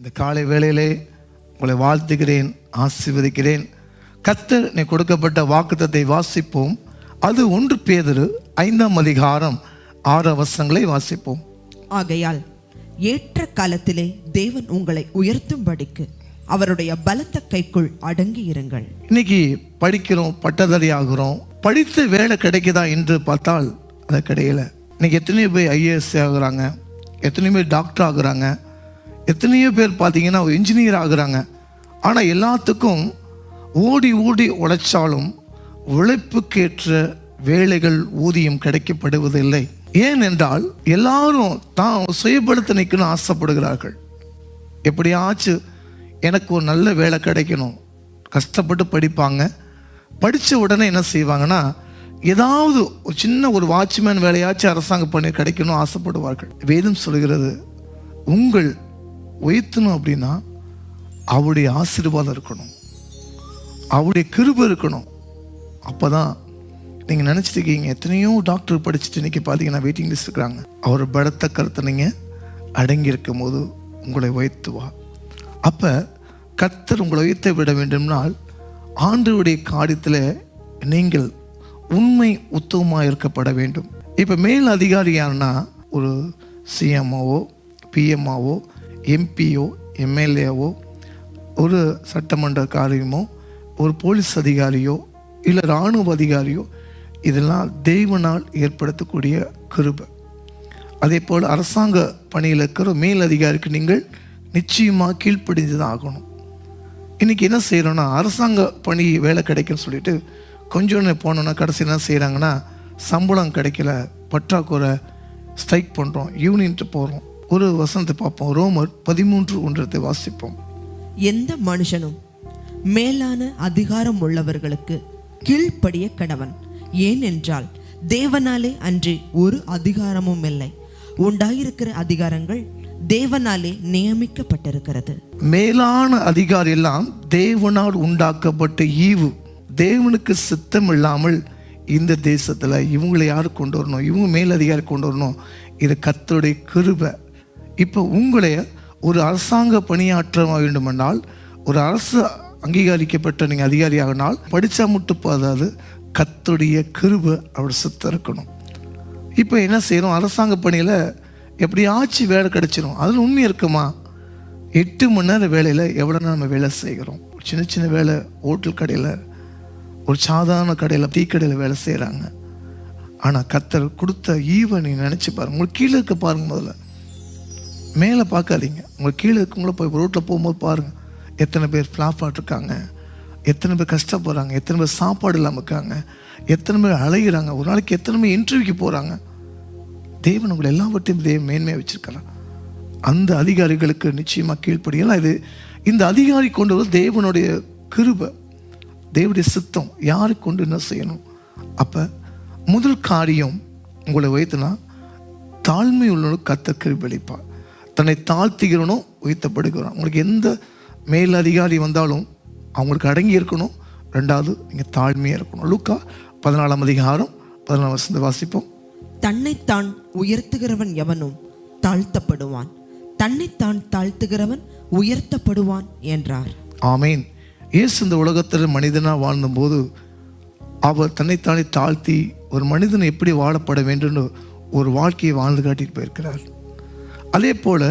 இந்த காலை வேளையிலே உங்களை வாழ்த்துகிறேன் ஆசீர்வதிக்கிறேன். கத்தர் நீ கொடுக்கப்பட்ட வாக்குத்தத்தை வாசிப்போம். அது ஒன்று பேதரு ஐந்தாம் அதிகாரம் ஆறு வசங்களை வாசிப்போம். ஆகையால் ஏற்ற காலத்திலே தேவன் உங்களை உயர்த்தும்படிக்கு அவருடைய பலத்த கைக்குள் அடங்கி இருங்கள். இன்னைக்கு படிக்கிறோம் பட்டதாரி ஆகுறோம் படித்த வேலை கிடைக்குதா என்று பார்த்தால் அது கிடைக்கல இன்னைக்கு எத்தனையோ பேர் ஐஏஎஸ் ஆகுறாங்க எத்தனையோ பேர் டாக்டர் ஆகுறாங்க. எத்தனையோ பேர் பார்த்தீங்கன்னா இன்ஜினியர் ஆகுறாங்க. ஆனால் எல்லாத்துக்கும் ஓடி ஓடி உழைச்சாலும் உழைப்புக்கேற்ற வேலைகள் ஊதியம் கிடைக்கப்படுவதில்லை. ஏனென்றால் எல்லாரும் தான் சுயப்படுத்த நிற்கணும் ஆசைப்படுகிறார்கள். எப்படியாச்சும் எனக்கு ஒரு நல்ல வேலை கிடைக்கணும். கஷ்டப்பட்டு படிப்பாங்க. படித்த உடனே என்ன செய்வாங்கன்னா ஏதாவது ஒரு சின்ன ஒரு வாட்ச்மேன் வேலையாச்சும் அரசாங்கம் பண்ணி கிடைக்கணும் ஆசைப்படுவார்கள். வேதம் சொல்கிறது உங்கள் உயர்த்தணும் அப்படின்னா அவருடைய ஆசீர்வாதம் இருக்கணும். அவருடைய கிருபை இருக்கணும். அப்போ தான் நீங்கள் நினச்சிருக்கீங்க எத்தனையோ டாக்டர் படிச்சுட்டு இன்றைக்கி பார்த்தீங்கன்னா வெயிட்டிங் லிஸ்ட் இருக்கிறாங்க அவர் பலத்த கருத்தை நீங்கள் அடங்கி இருக்கும் போது உங்களை உயர்த்துவா. அப்போ கர்த்தர் உங்களை உயர்த்த விட வேண்டும்னால் ஆண்டுடைய காரியத்தில் நீங்கள் உண்மை உத்தவமாக இருக்கப்பட வேண்டும். இப்போ மேல் அதிகாரி யாருன்னா ஒரு சிஎம்ஓவோ பிஎம்ஓவோ எம்பியோ எம்எல்ஏவோ ஒரு சட்டமன்ற காரியமோ ஒரு போலீஸ் அதிகாரியோ இல்லை இராணுவ அதிகாரியோ இதெல்லாம் தெய்வனால் ஏற்படுத்தக்கூடிய கிருபை. அதே போல் அரசாங்க பணியில் இருக்கிற மேல் அதிகாரிக்கு நீங்கள் நிச்சயமாக கீழ்ப்படிந்து தான் ஆகணும் இன்றைக்கி என்ன செய்கிறோன்னா அரசாங்க பணி வேலை கிடைக்குன்னு சொல்லிட்டு கொஞ்சம் போனோன்னா கடைசி என்ன செய்கிறாங்கன்னா சம்பளம் கிடைக்கல பற்றாக்குறை ஸ்ட்ரைக் பண்ணுறோம் யூனியன்ட்டு போகிறோம் ஒரு வசனத்தை பார்ப்போம். ரோமர் பதிமூன்று ஒன்றத்தை வாசிப்போம். எந்த மனுஷனும் மேலான அதிகாரம் உள்ளவர்களுக்கு கீழ்ப்படிய கடவன் ஏனென்றால் தேவனாலே அன்றி ஒரு அதிகாரமும் இல்லை. உண்டாயிருக்கிற அதிகாரங்கள் தேவனாலே நியமிக்கப்பட்டிருக்கிறது. மேலான அதிகாரி எல்லாம் தேவனால் உண்டாக்கப்பட்ட ஈவு. தேவனுக்கு சித்தம் இல்லாமல் இந்த தேசத்தில் இவங்களை யார் கொண்டு வரணும்? இவங்க மேலதிகாரி கொண்டு வரணும். இது கர்த்தருடைய கிருபை. இப்போ உங்களை ஒரு அரசாங்க பணியாற்ற வேண்டுமென்றால் ஒரு அரசு அங்கீகரிக்கப்பட்ட நீங்கள் அதிகாரியாகனால் படித்தா மட்டும் போதாது கத்துடைய கிருபை அவர் சித்தம் இருக்கணும் இப்போ என்ன செய்கிறோம் அரசாங்க பணியில் எப்படியாச்சும் வேலை கிடச்சிரும். அதில் உண்மை இருக்குமா? எட்டு மணி நேரம் வேலையில் எவ்வளோ நம்ம வேலை செய்கிறோம்? ஒரு சின்ன சின்ன வேலை ஹோட்டல் கடையில் ஒரு சாதாரண கடையில் டீ கடையில் வேலை செய்கிறாங்க ஆனால் கத்தர் கொடுத்த ஈவன் நீ நினச்சி பாருங்க. உங்களுக்கு கீழே இருக்க பாருங்க முதல்ல. மேலே பார்க்காதீங்க. உங்கள் கீழே இருக்கவங்கள போய் ரோட்டில் போகும்போது பாருங்கள் எத்தனை பேர் ஃப்ளாப் இருக்காங்க. எத்தனை பேர் கஷ்டப்படுறாங்க. எத்தனை பேர் சாப்பாடு இல்லாமல் இருக்காங்க. எத்தனை பேர் அலைகிறாங்க ஒரு நாளைக்கு எத்தனை பேர் இன்டர்வியூக்கு போகிறாங்க தேவன் உங்களை எல்லாவற்றையும் தேவன் மேன்மையாக வச்சுருக்கிறான் அந்த அதிகாரிகளுக்கு நிச்சயமாக கீழ்ப்படியலாம். இது இந்த அதிகாரி கொண்டு வர தேவனுடைய கிருபை. தேவனுடைய சித்தம். யாருக்கு கொண்டு என்ன செய்யணும்? அப்போ முதல் காரியம் உங்களை வைத்துனா தாழ்மை உள்ளவனுக்கு கத்த கிருபளிப்பார் தன்னை தாழ்த்துகிறவனோ உயர்த்தப்படுகிறான். உங்களுக்கு எந்த மேல் அதிகாரி வந்தாலும் அவங்களுக்கு அடங்கி இருக்கணும். ரெண்டாவது நீங்கள் தாழ்மையாக இருக்கணும். லூக்கா பதினாலாம் அதிகாரம் பதினாலாம் வருஷத்தை வாசிப்போம். தன்னைத்தான் உயர்த்துகிறவன் எவனும் தாழ்த்தப்படுவான். தன்னைத்தான் தாழ்த்துகிறவன் உயர்த்தப்படுவான் என்றார். ஆமீன். இயேசு இந்த உலகத்தில் மனிதனாக வாழ்ந்தபோது அவர் தன்னைத்தானே தாழ்த்தி ஒரு மனிதன் எப்படி வாழப்பட வேண்டும்னு ஒரு வாழ்க்கையை வாழ்ந்து காட்டிட்டு போயிருக்கிறார். அதே போல்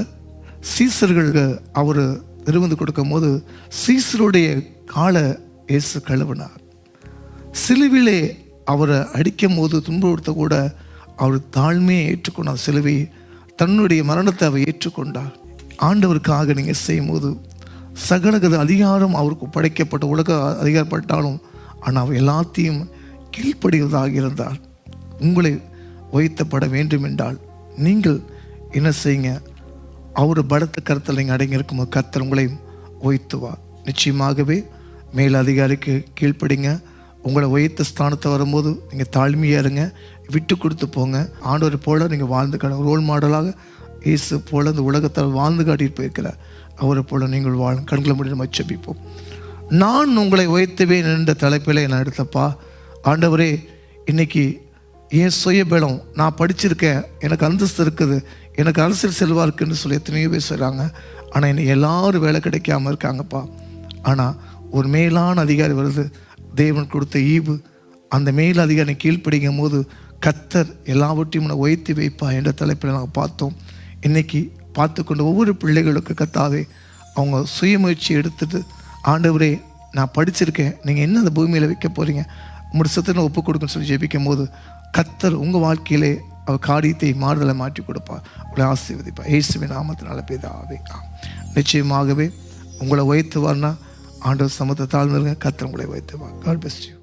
சீசர்களுக்கு அவர் திருவந்து கொடுக்கும் போது சீசருடைய காலை இயேசு கழுவினார். சிலுவிலே அவரை அடிக்கும் போது துன்புறுத்த கூட அவர் தாழ்மையை ஏற்றுக்கொண்டார். சிலுவை தன்னுடைய மரணத்தை அவர் ஏற்றுக்கொண்டார். ஆண்டவருக்காக நீங்கள் செய்யும்போது சகலகத அதிகாரம் அவருக்கு படைக்கப்பட்ட உலக அதிகாரப்பட்டாலும் ஆனால் அவர் எல்லாத்தையும் கீழ்ப்படுவதாக இருந்தார். உங்களை உயர்த்தப்பட வேண்டும் என்றால் நீங்கள் என்ன செய்யுங்க? அவர் பலத்த கருத்தில் நீங்கள் அடங்கி கர்த்தர் உங்களையும் உயர்த்துவார். நிச்சயமாகவே மேல் அதிகாரிக்கு கீழ்ப்படிங்க. உங்களை உயர்த்த ஸ்தானத்தை வரும்போது நீங்கள் தாழ்மையாக இருங்க. விட்டு கொடுத்து போங்க. ஆண்டவர் போல நீங்கள் வாழ்ந்து காட்ட ரோல் மாடலாக இயேசு போல இந்த உலகத்தில் வாழ்ந்து காட்டிட்டு போயிருக்கிறார். அவரை போல நீங்கள் வாழும். கண்களை முடி நம்ம நான் உங்களை உயர்த்துவேன் என்ற தலைப்பில் நான் எடுத்தப்பா. ஆண்டவரே இன்னைக்கு என் சுயபலம் நான் படிச்சிருக்கேன். எனக்கு அந்தஸ்து இருக்குது. எனக்கு அரசியல் செல்வா இருக்குன்னு சொல்லி எத்தனையோ பேர் சொல்கிறாங்க ஆனால் என்னை எல்லாரும் வேலை கிடைக்காம இருக்காங்கப்பா. ஆனால் ஒரு மேலான அதிகாரி வருது. தேவன் கொடுத்த ஈவு. அந்த மேல் அதிகாரி கீழ்ப்படிக்கும் போது கத்தர் எல்லாவற்றையும் உன்னை உயர்த்தி வைப்பா என்ற தலைப்பில் நாங்கள் பார்த்தோம். இன்றைக்கி பார்த்து கொண்டு ஒவ்வொரு பிள்ளைகளுக்கு கத்தாவே அவங்க சுயமுயற்சி எடுத்துட்டு ஆண்டவரே நான் படிச்சிருக்கேன். நீங்கள் என்ன அந்த பூமியில் வைக்க போகிறீங்க உங்களோட ஒப்பு கொடுக்குன்னு சொல்லி ஜெபிக்கும் போது கத்தர் உங்கள் வாழ்க்கையிலே அவர் காரியத்தை மாறுதலை மாற்றி கொடுப்பார் உங்களை ஆசீர்வதிப்பார் ஏசுவின் நாமத்தினால பிதாவே. நிச்சயமாகவே உங்களை உயர்த்துவார்னா ஆண்டவர் சமத்தை தாழ்ந்துருங்க கத்தர் உங்களை உயர்த்துவார். God best you